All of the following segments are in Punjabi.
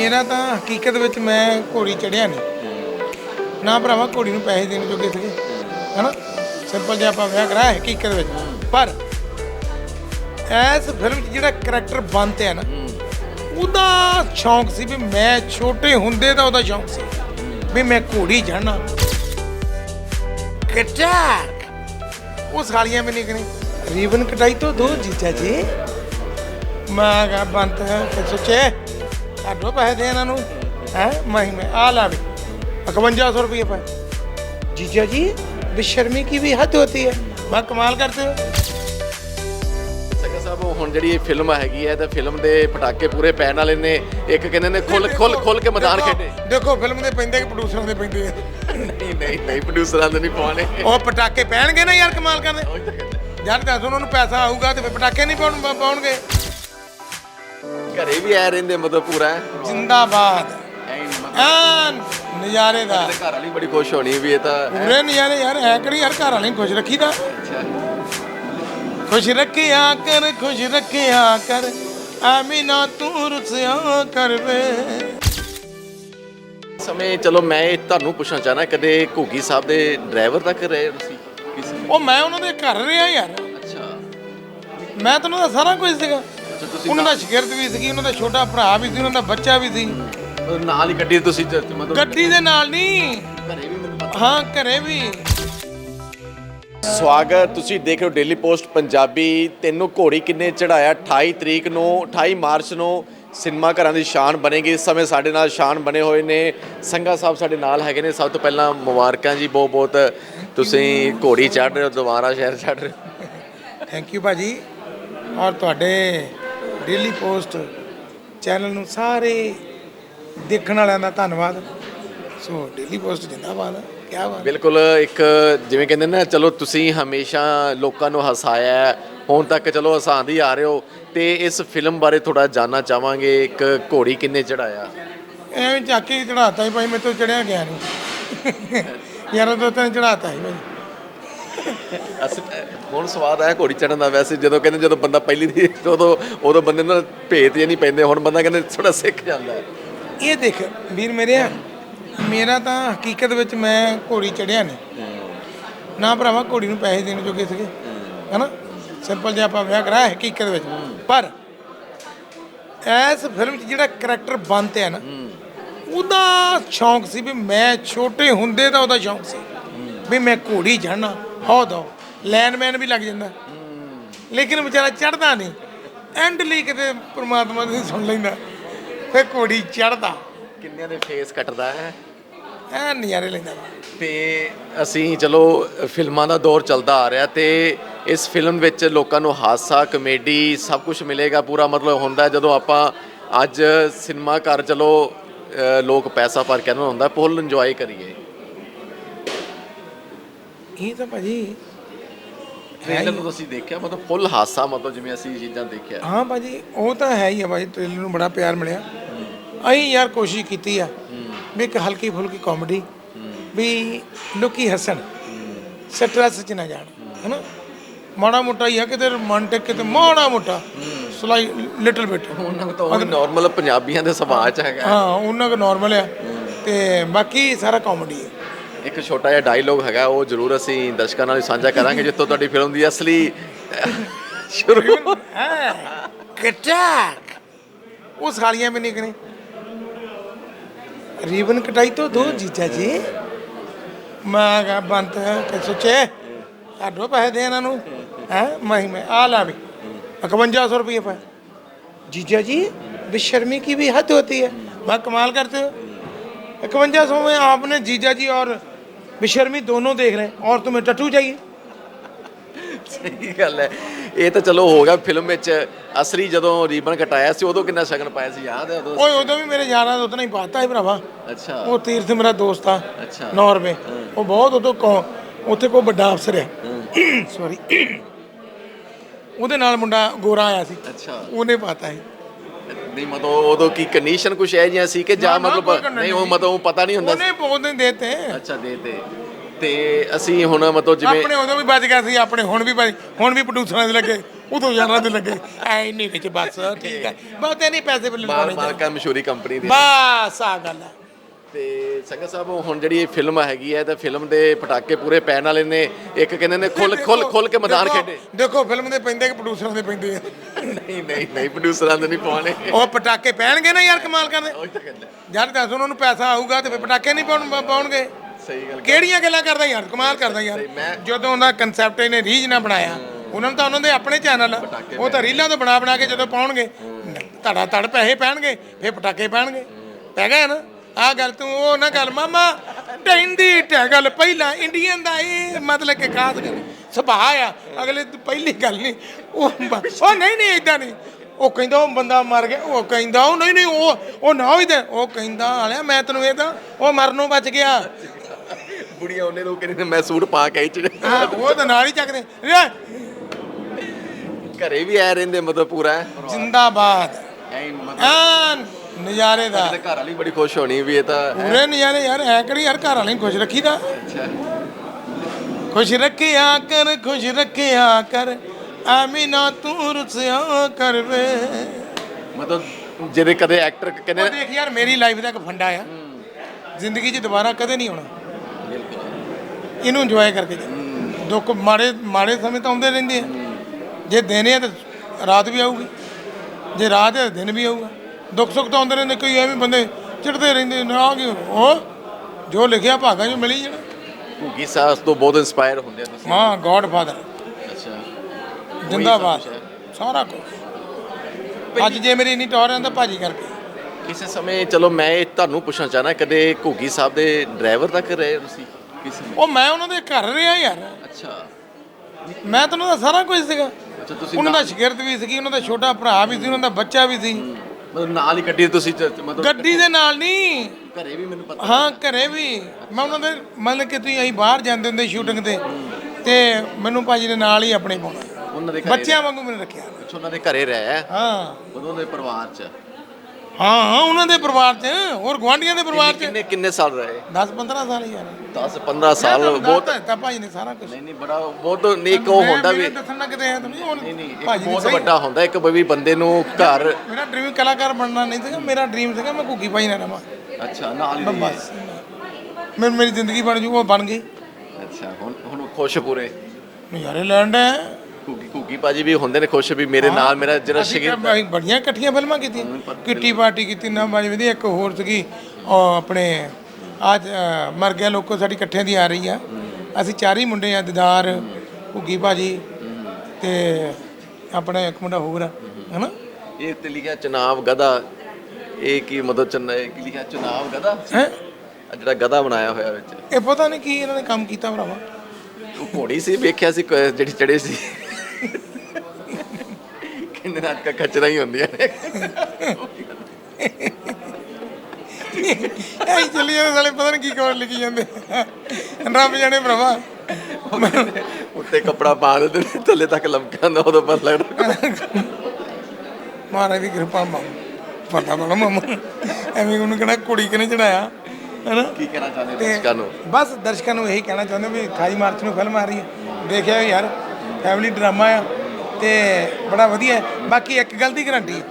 ਮੇਰਾ ਤਾਂ ਹਕੀਕਤ ਵਿੱਚ ਮੈਂ ਘੋੜੀ ਚੜਿਆ ਨਹੀਂ ਨਾ ਭਰਾਵਾ ਘੋੜੀ ਨੂੰ ਪੈਸੇ ਦੇਣ ਜੋਗੇ ਸੀਗੇ। ਹਨਾ? ਸਿੰਪਲ ਜਿਹਾ ਆਪਾਂ ਵਿਆਹ ਕਰਾਇਆ ਹਕੀਕਤ ਵਿੱਚ। ਪਰ ਐਸ ਫਿਲਮ 'ਚ ਜਿਹੜਾ ਕਰੈਕਟਰ ਬਣਤੇ ਆ ਨਾ ਉਹਦਾ ਸ਼ੌਂਕ ਸੀ ਵੀ ਮੈਂ ਛੋਟੇ ਹੁੰਦੇ ਦਾ ਉਹਦਾ ਸ਼ੌਂਕ ਸੀ ਵੀ ਮੈਂ ਘੋੜੀ ਚੜਨਾ ਕਟਾਕ ਉਹ ਸਾਲੀਆਂ ਵੀ ਨਹੀਂ ਕਰੀ। ਰੀਬਨ ਕਟਾਈ ਤੋਂ ਦੋ ਜੀਜਾ ਜੀ। ਮੈਂ ਕਹਾ ਬੰਤ ਹੈ ਕਿ ਸੋਚੇ ਸਾਡੋ ਪੈਸੇ ਦੇ ਇਹਨਾਂ ਨੂੰ। ਹੈ? ਮਹੀਂ ਮੈਂ ਆ ਲਾ ਵੀ। 5100 ਰੁਪਏ ਪਏ। ਜੀਜਾ ਜੀ ਬਿਸ਼ਰਮੀ ਕੀ ਵੀ ਹੱਦ ਹੋਤੀ ਹੈ। ਮੈਂ ਕਮਾਲ ਕਰਦੇ ਹੋ। ਸਾਹਿਬ ਹੁਣ ਜਿਹੜੀ ਇਹ ਫਿਲਮ ਹੈਗੀ ਹੈ ਤਾਂ ਫਿਲਮ ਦੇ ਪਟਾਕੇ ਪੂਰੇ ਪੈਣ ਵਾਲੇ ਨੇ। ਇੱਕ ਕਹਿੰਦੇ ਨੇ ਖੁੱਲ ਖੁੱਲ ਖੁੱਲ ਕੇ ਮੈਦਾਨ ਖੇਡੇ। ਦੇਖੋ ਫਿਲਮ ਦੇ ਪੈਂਦੇ ਕਿ ਪ੍ਰੋਡਿਊਸਰਾਂ ਦੇ ਪੈਂਦੇ ਆ? ਨਹੀਂ ਨਹੀਂ ਨਹੀਂ ਪ੍ਰੋਡਿਊਸਰਾਂ ਦੇ ਨਹੀਂ ਪਾਉਣੇ। ਉਹ ਪਟਾਕੇ ਪੈਣਗੇ ਨਾ ਯਾਰ ਕਮਾਲ ਕਰਦੇ। ਯਾਰ ਦੱਸ ਉਹਨਾਂ ਨੂੰ ਪੈਸਾ ਆਊਗਾ ਤੇ ਪਟਾਕੇ ਨਹੀਂ ਪਾਉਣਗੇ। ਘਰੇ ਵੀ ਆ ਰਹਿੰਦੇ ਮਤਲਬ ਪੂਰਾ। ਜਿੰਦਾਬਾਦ। ਐਨ ਨਜ਼ਾਰੇਦਾਰ ਤੇ ਘਰ ਵਾਲੀ ਬੜੀ ਖੁਸ਼ ਹੋਣੀ ਵੀ ਇਹ ਤਾਂ ਪੂਰੇ ਨਜ਼ਾਰੇ ਯਾਰ ਐ ਕਿਹੜੀ ਯਾਰ ਘਰ ਵਾਲੇ ਖੁਸ਼ ਰੱਖੀਦਾ? ਖੁਸ਼ ਰੱਖਿਆ ਕਰ ਖੁਸ਼ ਰੱਖਿਆ ਕਰ ਆਮੀਨਾ ਤੂੰ ਰੁਸਿਆ ਕਰ ਵੇ। ਸਮੇਂ ਚਲੋ ਮੈਂ ਇਹ ਤੁਹਾਨੂੰ ਪੁੱਛਣਾ ਚਾਹਨਾ ਕਦੇ ਘੁੱਗੀ ਸਾਹਿਬ ਦੇ ਡਰਾਈਵਰ ਤੱਕ ਰਹੇ ਹੋ ਤੁਸੀਂ? ਕਿਸੇ ਉਹ ਮੈਂ ਉਹਨਾਂ ਦੇ ਘਰ ਰਿਹਾ ਯਾਰ। ਅੱਛਾ। ਮੈਂ ਤਾਂ ਉਹਨਾਂ ਦਾ ਸਾਰਾ ਕੁਝ ਸੀਗਾ। ਅੱਛਾ, ਤੁਸੀਂ ਉਹਨਾਂ ਦਾ ਸ਼ਗਿਰਦ ਵੀ ਸੀਗੀ ਉਹਨਾਂ ਦਾ ਛੋਟਾ ਭਰਾ ਵੀ ਸੀ ਉਹਨਾਂ ਦਾ ਬੱਚਾ ਵੀ ਸੀ। ਨਾਲ- ਹੀ ਗੱਡੀ ਤੁਸੀਂ ਜ- ਮਤਲਬ ਗੱਡੀ ਦੇ ਨਾਲ ਨਹੀਂ ਘਰੇ ਵੀ ਮੈਨੂੰ ਪਤਾ। ਹਾਂ ਘਰੇ ਵੀ। ਸਵਾਗਤ ਤੁਸੀਂ ਦੇਖ ਰਹੇ ਹੋ ਡੇਲੀ ਪੋਸਟ ਪੰਜਾਬੀ। ਤੈਨੂੰ ਘੋੜੀ ਕਿੰਨੇ ਚੜਾਇਆ 28 ਤਰੀਕ ਨੂੰ 28 ਮਾਰਚ ਨੂੰ ਸਿਨੇਮਾ ਘਰਾਂ ਦੀ ਸ਼ਾਨ ਬਣੇਗੀ। ਇਸ ਸਮੇਂ ਸਾਡੇ ਨਾਲ ਸ਼ਾਨ ਬਣੇ ਹੋਏ ਨੇ। ਸੰਗਾ ਸਾਹਿਬ ਸਾਡੇ ਨਾਲ ਹੈਗੇ ਨੇ। ਸਭ ਤੋਂ ਪਹਿਲਾਂ ਮੁਬਾਰਕਾਂ ਜੀ ਬਹੁਤ ਬਹੁਤ। ਤੁਸੀਂ ਘੋੜੀ ਚੜ ਰਹੇ ਹੋ ਦੁਬਾਰਾ ਸ਼ਹਿਰ ਚੜ ਰਹੇ ਹੋ। ਥੈਂਕ ਯੂ ਭਾਜੀ। ਔਰ ਤੁਹਾਡੇ ਡੇਲੀ ਪੋਸਟ ਚੈਨਲ ਨੂੰ ਸਾਰੇ ਦੇਖਣ ਵਾਲਿਆਂ ਦਾ ਧੰਨਵਾਦ। ਸੋ ਡੇਲੀ ਪੋਸਟ ਜਿੰਦਾਬਾਦ ਕੀ ਬਾਤ। ਬਿਲਕੁਲ ਇੱਕ ਜਿਵੇਂ ਕਹਿੰਦੇ ਨੇ ਚਲੋ ਤੁਸੀਂ ਹਮੇਸ਼ਾ ਲੋਕਾਂ ਨੂੰ ਹਸਾਇਆ ਹੁਣ ਤੱਕ ਚਲੋ ਹਸਾਉਂਦੇ ਆ ਰਹੇ ਹੋ ਤੇ ਇਸ ਫਿਲਮ ਬਾਰੇ ਥੋੜਾ ਜਾਨਣਾ ਚਾਹਾਂਗੇ ਇੱਕ ਘੋੜੀ ਕਿੰਨੇ ਚੜਾਇਆ ਐਵੇਂ ਚੱਕ ਕੇ ਚੜਾਤਾ ਹੀ ਭਾਈ ਮੇਰੇ ਤੋਂ ਚੜਿਆ ਗਿਆ ਨਹੀਂ ਯਾਰ ਤਿੰਨ ਚੜਾਤਾ ਹੀ ਭਾਈ। ਅਸੀਂ ਹੁਣ ਸਵਾਦ ਆਇਆ ਘੋੜੀ ਚੜਨ ਦਾ ਵੈਸੇ ਜਦੋਂ ਕਹਿੰਦੇ ਜਦੋਂ ਬੰਦਾ ਪਹਿਲੀ ਦੀ ਉਦੋਂ ਉਦੋਂ ਬੰਦੇ ਨੂੰ ਭੇਤ ਜੇ ਨਹੀਂ ਪੈਂਦੇ ਹੁਣ ਬੰਦਾ ਕਹਿੰਦੇ ਥੋੜਾ ਸਿੱਖ ਜਾਂਦਾ ਹੈ। ਇਹ ਦੇਖ ਵੀਰ ਮੇਰੇ ਮੇਰਾ ਤਾਂ ਹਕੀਕਤ ਵਿੱਚ ਮੈਂ ਘੋੜੀ ਚੜਿਆ ਨਹੀਂ ਨਾ ਭਰਾਵਾ ਘੋੜੀ ਨੂੰ ਪੈਸੇ ਦੇਣ ਜੋਗੇ ਸੀਗੇ ਹਨਾ? ਸਿੰਪਲ ਜਿਹਾ ਆਪਾਂ ਵਿਆਹ ਕਰਾਇਆ ਹਕੀਕਤ ਵਿੱਚ। ਪਰ ਐਸ ਫਿਲਮ 'ਚ ਜਿਹੜਾ ਕਰੈਕਟਰ ਬਣਤੇ ਆ ਨਾ ਉਹਦਾ ਸ਼ੌਂਕ ਸੀ ਵੀ ਮੈਂ ਛੋਟੇ ਹੁੰਦੇ ਦਾ ਉਹਦਾ ਸ਼ੌਂਕ ਸੀ। ਵੀ ਮੈਂ ਘੋੜੀ ਚੜਨਾ ਹੋ ਦੋ ਲੈਨਮੈਨ ਵੀ ਲੱਗ ਜਾਂਦਾ। ਲੇਕਿਨ ਵਿਚਾਰਾ ਚੜਦਾ ਨਹੀਂ। ਐਂਡ ਲਈ ਕਿਤੇ ਪ੍ਰਮਾਤਮਾ ਦੀ ਸੁਣ ਲੈਂਦਾ। ਫੇ ਘੋੜੀ ਚੜਦਾ ਕਿੰਨਿਆਂ ਦੇ ਫੇਸ ਕੱਟਦਾ ਹੈ? ਐ ਨਜ਼ਾਰੇ ਲੈਂਦਾ। ਤੇ ਅਸੀਂ ਚਲੋ ਫਿਲਮਾਂ ਦਾ ਦੌਰ ਚੱਲਦਾ ਆ ਰਿਹਾ ਤੇ ਇਸ ਫਿਲਮ ਵਿੱਚ ਲੋਕਾਂ ਨੂੰ ਹਾਸਾ ਕਮੇਡੀ ਸਭ ਕੁਝ ਮਿਲੇਗਾ ਪੂਰਾ ਮਤਲਬ ਹੁੰਦਾ ਜਦੋਂ ਆਪਾਂ ਅੱਜ ਸਿਨੇਮਾ ਘਰ ਚਲੋ ਲੋਕ ਪੈਸਾ ਭਰ ਕੇ ਆਉਂਦਾ ਹੁੰਦਾ ਫੁੱਲ ਇੰਜੋਏ ਕਰੀਏ। ਇਹ ਤਾਂ ਭਾਜੀ? ਟ੍ਰੇਲਰ ਨੂੰ ਤੁਸੀਂ ਦੇਖਿਆ ਮਤਲਬ ਫੁੱਲ ਹਾਸਾ ਮਤਲਬ ਜਿਵੇਂ ਅਸੀਂ ਇਹ ਚੀਜ਼ਾਂ ਦੇਖਿਆ। ਹਾਂ ਭਾਜੀ ਉਹ ਤਾਂ ਹੈ ਹੀ ਆ ਭਾਜੀ ਟ੍ਰੇਲਰ ਨੂੰ ਬੜਾ ਪਿਆਰ ਮਿਲਿਆ। ਅਸੀਂ ਯਾਰ ਕੋਸ਼ਿਸ਼ ਕੀਤੀ ਆ ਵੀ ਇੱਕ ਹਲਕੀ ਫੁਲਕੀ ਕਾਮੇਡੀ ਵੀ ਲੋਕੀ ਹੱਸਣ ਸਟ੍ਰੈਸ ਚ ਨਾ ਜਾਣ ਹੈਨਾ? ਮਾੜਾ ਮੋਟਾ ਹੀ ਆ ਕਿਤੇ ਰੋਮਾਂਟਿਕ ਕਿਤੇ ਮਾੜਾ ਮੋਟਾ। ਸਲਾਈ ਲਿਟਲ ਬਿਟ ਉਹਨਾਂ ਤਾਂ ਉਹ ਨਾਰਮਲ ਪੰਜਾਬੀਆਂ ਦੇ ਸੁਭਾਅ ਚ ਹੈਗਾ। ਹਾਂ ਉਹਨਾਂ ਕੋ ਨਾਰਮਲ ਆ। ਤੇ ਬਾਕੀ ਸਾਰਾ ਕਾਮੇਡੀ ਹੈ ਇੱਕ ਛੋਟਾ ਜਿਹਾ ਡਾਇਲੋਗ ਹੈਗਾ ਉਹ ਜ਼ਰੂਰ ਅਸੀਂ ਦਰਸ਼ਕਾਂ ਨਾਲ ਵੀ ਸਾਂਝਾ ਕਰਾਂਗੇ ਜਿੱਥੋਂ ਤੁਹਾਡੀ ਫਿਲਮ ਦੀ ਅਸਲੀ ਸ਼ੁਰੂ ਹੈ ਕਟਾਕ ਉਹ ਸਾਲੀਆਂ ਵੀ ਨਹੀਂ ਕਰੀ ਰੀਬਨ ਕਟਾਈ ਤੋਂ ਦੋ ਜੀਜਾ ਜੀ ਮੈਂ ਕਹਾ ਬੰਤ ਹੈ ਕਿ ਸੋਚੇ ਕਾਢੋ ਪੈਸੇ ਦੇ ਇਹਨਾਂ ਨੂੰ ਹੈ ਮਹੀਂ ਮੈਂ ਆ ਲਾ ਵੀ 5100 रुपये पे जीजा जी बेशर्मी की भी हद होती है मैं कमाल करते हो इकवंजा सौ में आपने जीजा जी और बेशर्मी दोनों देख रहे हैं और तुम्हें टटू चाहिए ਸਹੀ ਗੱਲ ਹੈ ਇਹ ਤਾਂ ਚਲੋ ਹੋ ਗਿਆ ਫਿਲਮ ਵਿੱਚ ਅਸਲੀ ਜਦੋਂ ਰੀਬਨ ਕਟਾਇਆ ਸੀ ਉਦੋਂ ਕਿੰਨਾ ਸ਼ਗਨ ਪਾਇਆ ਸੀ ਯਾਦ ਹੈ ਉਦੋਂ ਓਏ ਉਦੋਂ ਵੀ ਮੇਰੇ ਯਾਰਾਂ ਦਾ ਉਤਨਾ ਹੀ ਪਾਤਾ ਹੈ ਭਰਾਵਾ ਅੱਛਾ ਉਹ ਤੀਰਥ ਮੇਰਾ ਦੋਸਤ ਆ ਅੱਛਾ। ਨਾਰਵੇ ਉਹ ਬਹੁਤ ਉਦੋਂ ਕੌ- ਉੱਥੇ ਕੋਈ ਵੱਡਾ ਅਫਸਰ ਆ ਸੌਰੀ ਉਹਦੇ ਨਾਲ ਮੁੰਡਾ ਗੋਰਾ ਆਇਆ ਸੀ ਅੱਛਾ ਉਹਨੇ ਪਾਤਾ ਹੈ ਨਹੀਂ ਮਤਲਬ ਉਦੋਂ ਕੀ ਕੰਡੀਸ਼ਨ ਕੁਛ ਹੈ ਜਿਹਾ ਸੀ ਕਿ ਜਾਂ ਨਾ, ਮਤਲਬ condition ਨਹੀਂ ਉਹ ਨਹੀਂ। ਮਤਲਬ ਉਹ ਪਤਾ ਨਹੀਂ ਹੁੰਦਾ ਸੀ। ਉਹਨੇ ਬਹੁਤ ਦਿਨ ਦੇਤੇ। ਅੱਛਾ ਦੇ ਤੇ ਤੇ ਅਸੀਂ ਹੁਣ ਮਤਲਬ ਜਿਵੇਂ ਆਪਣੇ ਉਦੋਂ ਵੀ ਬਚ ਗਿਆ ਸੀ ਆਪਣੇ ਹੁਣ ਵੀ ਬਚ ਹੁਣ ਵੀ ਪ੍ਰੋਡਿਊਸਰਾਂ ਦੇ ਲੱਗੇ ਉਦੋਂ ਜਾਣਾ ਤੇ ਲੱਗੇ। ਐ ਨਹੀਂ ਵਿੱਚ ਬਸ ਠੀਕ ਹੈ। ਬਹੁਤੇ ਨਹੀਂ ਪੈਸੇ ਬਿੱਲ ਮਸ਼ਹੂਰੀ ਕੰਪਨੀ ਦੀ। ਬਸ ਆ ਗੱਲ ਹੈ। ਤੇ ਸੰਗਾ ਸਾਹਿਬ ਹੁਣ ਜਿਹੜੀ ਇਹ ਫਿਲਮ ਹੈਗੀ ਹੈ ਤਾਂ ਫਿਲਮ ਦੇ ਪਟਾਕੇ ਪੂਰੇ ਪੈਣ ਵਾਲੇ ਨੇ। ਇੱਕ ਕਹਿੰਦੇ ਨੇ ਖੁੱਲ ਖੁੱਲ ਖੁੱਲ ਕੇ ਮੈਦਾਨ ਖੇਡੇ। ਦੇਖੋ ਫਿਲਮ ਦੇ ਪੈਂਦੇ ਕਿ ਪ੍ਰੋਡਿਊਸਰਾਂ ਦੇ ਪੈਂਦੇ ਆ? ਨਹੀਂ ਨਹੀਂ ਨਹੀਂ ਪ੍ਰੋਡਿਊਸਰਾਂ ਦੇ ਨਹੀਂ ਪਾਉਣੇ। ਉਹ ਪਟਾਕੇ ਪੈਣਗੇ ਨਾ ਯਾਰ ਕਮਾਲ ਕਰਦੇ ਯਾਰ ਦੱਸ ਉਹਨਾਂ ਨੂੰ ਪੈਸਾ ਆਊਗਾ ਤੇ ਫਿਰ ਪਟਾਕੇ ਨਹੀਂ ਪਾਉਣ ਪਾਉਣਗੇ। ਸਹੀ ਗੱਲ। ਕਿਹੜੀਆਂ ਗੱਲਾਂ ਕਰਦਾ ਯਾਰ? ਕਮਾਲ ਕਰਦਾ ਯਾਰ। ਜਦੋਂ ਉਹਦਾ ਕਨਸੈਪਟ ਇਹਨੇ ਰੀਜ ਨਾ ਬਣਾਇਆ ਉਹਨਾਂ ਨੂੰ ਤਾਂ ਉਹਨਾਂ ਦੇ ਆਪਣੇ ਚੈਨਲ ਉਹ ਤਾਂ ਰੀਲਾਂ ਤੋਂ ਬਣਾ ਬਣਾ ਕੇ ਜਦੋਂ ਪਾਉਣਗੇ ਧੜਾ ਧੜ ਪੈਸੇ ਪੈਣਗੇ ਫਿਰ ਪਟਾਕੇ ਪੈਣਗੇ। ਪੈ ਗਿਆ ਨਾ? ਆ ਗੱਲ ਤੂੰ ਉਹ ਨਾ ਗੱਲ ਮਾਮਾ ਟੈਂਦੀ ਟੈ ਗੱਲ ਪਹਿਲਾਂ ਇੰਡੀਅਨ ਦਾ ਇਹ ਮਤਲਬ ਕਿ ਖਾਸ ਗੱਲ ਸੁਭਾਅ ਆ ਅਗਲੇ ਪਹਿਲੀ ਗੱਲ ਨਹੀਂ। ਉਹ ਉਹ ਨਹੀਂ ਨਹੀਂ ਇਦਾਂ ਨਹੀਂ। ਉਹ ਕਹਿੰਦਾ ਉਹ ਬੰਦਾ ਮਰ ਗਿਆ ਉਹ ਕਹਿੰਦਾ ਉਹ ਨਹੀਂ ਨਹੀਂ ਉਹ ਉਹ ਨਾ ਹੋਈ ਤੇ ਉਹ ਕਹਿੰਦਾ ਆਲਿਆ ਮੈਂ ਤੈਨੂੰ ਇਹ ਤਾਂ ਉਹ ਮਰਨੋਂ ਬਚ ਗਿਆ। ਬੁੜੀਆਂ ਉਹਨੇ ਨੂੰ ਕਹਿੰਦੇ ਮੈਂ ਸੂਟ ਪਾ ਕੇ ਹਾਂ ਉਹ ਤਾਂ ਨਾਲ ਹੀ ਚੱਕਦੇ ਘਰੇ ਵੀ ਆ ਰਹਿੰਦੇ ਮਤਲਬ ਪੂਰਾ। ਜਿੰਦਾਬਾਦ। ਐਨ। ਨਜ਼ਾਰੇ ਦਾ। ਤੇ ਘਰ ਵਾਲੀ ਬੜੀ ਖੁਸ਼ ਹੋਣੀ ਵੀ ਇਹ ਤਾਂ ਪੂਰੇ ਨਜ਼ਾਰੇ ਯਾਰ ਐ ਕਿਹੜੀ ਯਾਰ ਘਰ ਵਾਲੇ ਨੂੰ ਖੁਸ਼ ਰੱਖੀਦਾ? ਖੁਸ਼ ਰੱਖਿਆ ਕਰ ਖੁਸ਼ ਰੱਖਿਆ ਕਰ ਐਵੇਂ ਨਾ ਤੂੰ ਰੁਸਿਆ ਕਰ ਵੇ। ਮਤਲਬ ਜਿਹੜੇ ਕਦੇ ਐਕਟਰ ਉਹ ਕਹਿੰਦੇ ਦੇਖ ਯਾਰ ਮੇਰੀ ਲਾਈਫ ਦਾ ਇੱਕ ਫੰਡਾ ਆ। ਜ਼ਿੰਦਗੀ 'ਚ ਦੁਬਾਰਾ ਕਦੇ ਨਹੀਂ ਆਉਣਾ। ਇਹਨੂੰ ਇੰਜੋਏ ਕਰਕੇ ਦੁੱਖ ਮਾੜੇ ਮਾੜੇ ਸਮੇਂ ਤਾਂ ਆਉਂਦੇ ਰਹਿੰਦੇ ਆ। ਜੇ ਦਿਨ ਹੈ ਤਾਂ ਰਾਤ ਵੀ ਆਊਗੀ। ਜੇ ਰਾਤ ਹੈ ਤਾਂ ਦਿਨ ਵੀ ਆਊਗਾ। ਦੁੱਖ ਸੁੱਖ ਤਾਂ ਆਉਂਦੇ ਰਹਿੰਦੇ ਕੋਈ ਐਵੇਂ ਬੰਦੇ ਚਿੜਦੇ ਰਹਿੰਦੇ ਨਾ ਕਿ ਉਹ ਜੋ ਲਿਖਿਆ ਭਾਗਾਂ 'ਚ ਮਿਲੀ ਜਾਣਾ। ਭੁੱਗੀ ਸਾਸ ਤੋਂ ਬਹੁਤ ਇਨਸਪਾਇਰ ਹੁੰਦੇ ਆ ਤੁਸੀਂ। ਹਾਂ ਗੋਡ ਫਾਦਰ ਅੱਛਾ। ਜਿੰਦਾਬਾਦ। ਕੁਛ ਹੈ। ਸਾਰਾ ਕੁਝ ਅੱਜ ਜੇ ਮੇਰੀ ਇੰਨੀ ਟੌਰ ਤਾਂ ਭਾਜੀ ਕਰਕੇ। ਕਿਸੇ ਸਮੇਂ ਚਲੋ ਮੈਂ ਇਹ ਤੁਹਾਨੂੰ ਪੁੱਛਣਾ ਚਾਹਨਾ ਕਦੇ ਘੁੱਗੀ ਸਾਹਿਬ ਦੇ ਡਰਾਈਵਰ ਤੱਕ ਰਹੇ ਹੋ ਤੁਸੀਂ? ਕਿਸੇ ਉਹ ਮੈਂ ਉਹਨਾਂ ਦੇ ਘਰ ਰਿਹਾ ਯਾਰ। ਅੱਛਾ। ਮੈਂ ਤਾਂ ਉਹਨਾਂ ਦਾ ਸਾਰਾ ਕੁਝ ਸੀਗਾ। ਅੱਛਾ ਤੁਸੀਂ ਉਹਨਾਂ ਦਾ ਸ਼ਗਿਰਦ ਵੀ ਸੀਗੀ ਉਹਨਾਂ ਦਾ ਛੋਟਾ ਭਰਾ ਵੀ ਸੀ ਉਹਨਾਂ ਦਾ ਬੱਚਾ ਵੀ ਸੀ। ਮਤਲਬ ਨਾਲ ਹੀ ਗੱਡੀ ਤੁਸੀਂ ਚ- ਮਤਲਬ ਗੱਡੀ ਦੇ ਨਾਲ ਨਹੀਂ ਘਰੇ ਵੀ ਮੈਨੂੰ ਪਤਾ ਹਾਂ ਘਰੇ ਵੀ। ਮੈਂ ਉਹਨਾਂ ਦੇ ਮਤਲਬ ਕਿ ਤੁਸੀਂ ਅਸੀਂ ਬਾਹਰ ਜਾਂਦੇ ਹੁੰਦੇ ਸ਼ੂਟਿੰਗ ਤੇ। ਤੇ ਮੈਨੂੰ ਭਾਜੀ ਨੇ ਨਾਲ ਹੀ ਆਪਣੇ ਪਾਉਣਾ ਉਹਨਾਂ ਦੇ ਘਰੇ ਬੱਚਿਆਂ ਵਾਂਗੂ ਮੈਨੂੰ ਰੱਖਿਆ। ਉਹਨਾਂ ਦੇ ਘਰੇ ਰਹਿ। ਹਾਂ। ਉਹਨਾਂ ਦੇ ਪਰਿਵਾਰ ਚ। ਹਾਂ ਹਾਂ ਉਹਨਾਂ ਦੇ ਪਰਿਵਾਰ 'ਚ ਹੋਰ ਗੁਆਂਢੀਆਂ ਦੇ ਪਰਿਵਾਰ 'ਚ। ਕਿੰਨੇ ਕਿੰਨੇ ਸਾਲ ਰਹੇ? 10 15 ਸਾਲ ਹੀ ਯਾਰ 10 15 ਸਾਲ ਬਹੁਤ ਤਾਂ ਭਾਜੀ ਨੇ ਸਾਰਾ ਕੁਝ ਨਹੀਂ ਨਹੀਂ ਬੜਾ ਬਹੁਤ ਨੇਕ ਉਹ ਹੁੰਦਾ ਵੀ ਦੱਸਣ ਲੱਗ ਆ ਤੁਸੀਂ ਹੁਣ ਨਹੀਂ ਨਹੀਂ ਇੱਕ ਬਹੁਤ ਵੱਡਾ ਹੁੰਦਾ ਇੱਕ ਵੀ ਬੰਦੇ ਨੂੰ ਘਰ ਮੇਰਾ ਡ੍ਰੀਮ ਕਲਾਕਾਰ ਬਣਨਾ ਨਹੀਂ ਸੀਗਾ ਮੇਰਾ ਡ੍ਰੀਮ ਸੀਗਾ ਮੈਂ ਘੁੱਗੀ ਭਾਈ ਨਾਲ ਰਵਾਂ ਅੱਛਾ ਨਾਲ ਹੀ ਬਸ। ਮੇਰੀ ਮੇਰੀ ਜ਼ਿੰਦਗੀ ਬਣ ਜੂ ਉਹ ਬਣ ਗਈ। ਅੱਛਾ ਹੁਣ ਹੁਣ ਖੁਸ਼ ਪੂਰੇ। ਨਜ਼ਾਰੇ ਲੈਣ ਦਾ ਘੁੱਗੀ ਘੁੱਗੀ ਬਾਜੀ ਵੀ ਹੁੰਦੇ ਨੇ ਖੁਸ਼ ਵੀ ਮੇਰੇ ਨਾਲ ਮੇਰਾ ਜਿਹੜਾ ਸ਼ਗਿਰ ਅਸੀਂ ਬੜੀਆਂ ਇਕੱਠੀਆਂ ਫਿਲਮਾਂ ਕੀਤੀਆਂ। ਕਿੱਟੀ ਪਾਰਟੀ ਕੀਤੀ ਨਾ ਬਾਜੀ ਵਧੀਆ ਇੱਕ ਹੋਰ ਸੀਗੀ ਆਪਣੇ ਅੱਜ ਮਰ ਗਿਆ ਲੋਕੋ ਸਾਡੀ ਇਕੱਠਿਆਂ ਦੀ ਆ ਰਹੀ ਆ। ਅਸੀਂ ਚਾਰ ਹੀ ਮੁੰਡੇ ਆ ਦਿਦਾਰ ਘੁੱਗੀ ਭਾਜੀ ਤੇ ਆਪਣਾ ਇੱਕ ਮੁੰਡਾ ਹੋਰ ਆ ਹਨਾ? ਇਹ ਤੇ ਲਿਖਿਆ ਚਨਾਬ ਗਦਾ ਇਹ ਕੀ ਮਤਲਬ ਚੰਨਾ ਇਹ ਕੀ ਲਿਖਿਆ ਚਨਾਬ ਗਦਾ ਹੈ? ਜਿਹੜਾ ਗਦਾ ਬਣਾਇਆ ਹੋਇਆ ਵਿੱਚ। ਇਹ ਪਤਾ ਨਹੀਂ ਕੀ ਇਹਨਾਂ ਨੇ ਕੰਮ ਕੀਤਾ ਭਰਾਵਾ। ਉਹ ਘੋੜੀ ਸੀ ਵੇਖਿਆ ਸੀ ਜਿਹੜੀ ਚੜੇ ਸੀ। ਕਿੰਨੇ ਨਾਲ ਕਾ ਕਚਰਾ ਹੀ ਹੁੰਦੀਆਂ ਨੇ। ਐਂ ਚੱਲੀ ਜਾਂਦੇ ਸਾਲੇ ਪਤਾ ਨਹੀਂ ਕੀ ਕਵਰ ਲਿਖੀ ਜਾਂਦੇ। ਰੱਬ ਜਾਣੇ ਭਰਾਵਾ। ਉੱਤੇ ਕੱਪੜਾ ਪਾ ਦਿੰਦੇ ਨੇ ਥੱਲੇ ਤੱਕ ਲਮਕਾਂਦਾ ਉਦੋਂ ਪਤਾ ਲੱਗਦਾ। ਮਹਾਰਾਜ ਦੀ ਕਿਰਪਾ ਮਾਂ ਪਤਾ ਬੜਾ ਮਾਮਾ। ਐਵੇਂ ਉਹਨੂੰ ਕਿਹੜਾ ਕੁੜੀ ਕਿਨੇ ਚੜਾਇਆ ਹੈਨਾ? ਕੀ ਕਹਿਣਾ ਚਾਹੁੰਦੇ ਦਰਸ਼ਕਾਂ ਨੂੰ? ਬਸ ਦਰਸ਼ਕਾਂ ਨੂੰ ਇਹੀ ਕਹਿਣਾ ਚਾਹੁੰਦੇ ਵੀ 28 ਮਾਰਚ ਨੂੰ ਫਿਲਮ ਆ ਰਹੀ ਹੈ। ਦੇਖਿਆ ਯਾਰ ਫੈਮਿਲੀ ਡਰਾਮਾ ਆ। ਤੇ ਬੜਾ ਵਧੀਆ। ਬਾਕੀ ਇੱਕ ਗੱਲ ਦੀ ਗਾਰੰਟੀ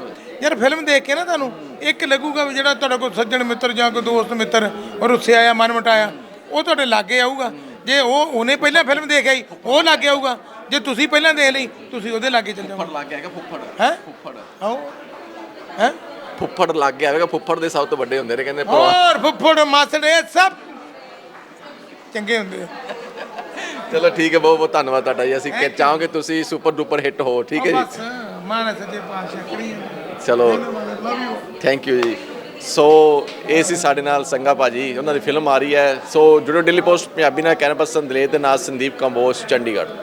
ਯਾਰ ਫਿਲਮ ਦੇਖ ਕੇ ਨਾ ਤੁਹਾਨੂੰ ਇੱਕ ਲੱਗੂਗਾ ਵੀ ਜਿਹੜਾ ਤੁਹਾਡਾ ਕੋਈ ਸੱਜਣ ਮਿੱਤਰ ਜਾਂ ਕੋਈ ਦੋਸਤ ਮਿੱਤਰ ਰੁੱਸਿਆ ਆ ਮਨ ਮਟਾਇਆ ਉਹ ਤੁਹਾਡੇ ਲਾਗੇ ਆਊਗਾ। ਜੇ ਉਹ ਉਹਨੇ ਪਹਿਲਾਂ ਫਿਲਮ ਦੇਖ ਆਈ ਉਹ ਲਾਗੇ ਆਊਗਾ। ਜੇ ਤੁਸੀਂ ਪਹਿਲਾਂ ਦੇਖ ਲਈ ਤੁਸੀਂ ਉਹਦੇ ਲਾਗੇ ਚੱਲ ਜਾਓਗੇ। ਫੁੱਫੜ ਲੱਗ ਗਿਆ ਹੈਗਾ ਫੁੱਫੜ। ਹੈ? ਫੁੱਫੜ। ਆਓ। ਹੈ? ਫੁੱਫੜ ਲੱਗ ਗਿਆ ਹੋਵੇਗਾ ਫੁੱਫੜ ਦੇ ਸਭ ਤੋਂ ਵੱਡੇ ਹੁੰਦੇ ਨੇ ਕਹਿੰਦੇ ਹੋਰ ਫੁੱਫੜ ਮਾਸੜ ਸਭ ਚੰਗੇ ਹੁੰਦੇ ਆ। ਚਲੋ ਠੀਕ ਹੈ ਬਹੁਤ ਬਹੁਤ ਧੰਨਵਾਦ ਤੁਹਾਡਾ ਜੀ। ਅਸੀਂ ਕਿ ਚਾਹਾਂਗੇ ਤੁਸੀਂ ਸੁਪਰ ਡੂਪਰ ਹਿੱਟ ਹੋ ਠੀਕ ਹੈ ਬਸ ਜੀ ਮਾਨਾ ਸੱਚੇ ਪਾਤਸ਼ਾਹ ਕਰੀ ਚਲੋ। ਲਵ ਯੂ ਥੈਂਕ ਯੂ ਜੀ। ਸੋ ਇਹ ਸੀ ਸਾਡੇ ਨਾਲ ਸੰਗਾ ਭਾਜੀ ਉਹਨਾਂ ਦੀ ਫਿਲਮ ਆ ਰਹੀ ਹੈ। ਸੋ ਜੁੜੋ ਡੇਲੀ ਪੋਸਟ ਪੰਜਾਬੀ ਨਾਲ ਕੈਨਵਸ ਸੰਦਲੇਤ ਦੇ ਨਾਲ ਸੰਦੀਪ ਕੰਬੋਜ ਚੰਡੀਗੜ੍ਹ।